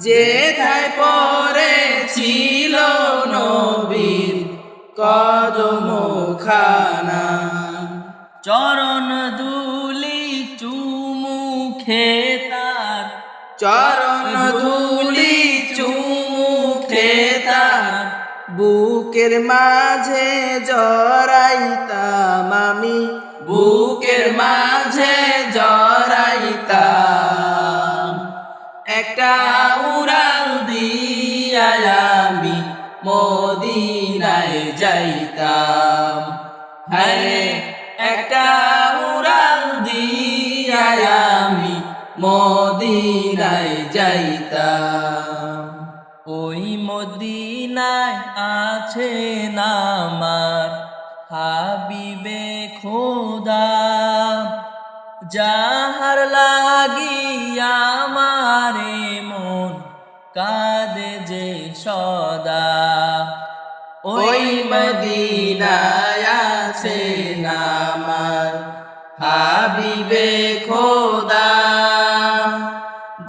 যেথায় পড়েছিল নবীর কদম খানা চরণ দুলি চুমু খেতার। চরণ ধুলি চুমু খেতার। বুকের মাঝে জড়াইতাম উড়াল দিয়া আমি মদিনায় যাইতাম। হ্যাঁ একটা উড়াল দিয়া আমি মদিনায় যাইতাম। ওই মদিনায় আছে নামার হাবিবে খোদা যাহার কাঁদে যে সদা। ওই মদিনায় আছে নামার হাবিবে খোদা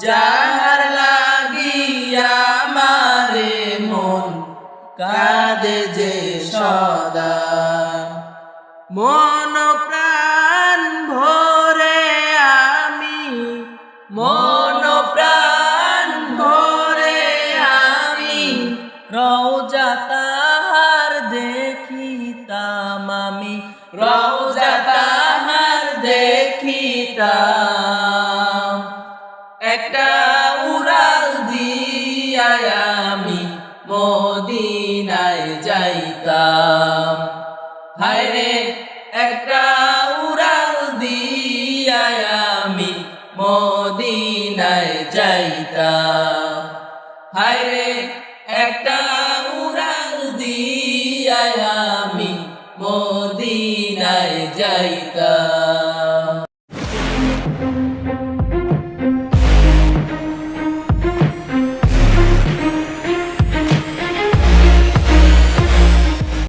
যাহার লাগিয়া মারে মন কাঁদে যে সদা। মন প্রাণ আমি রওজা তাহার দেখিতাম। একটা উড়াল দিয়া আমি মদিনায় যাইতাম। হায় রে একটা উড়াল আমি মদিনায় যাইতাম। একটা দিয়া আমি মদিনায় যাইতাম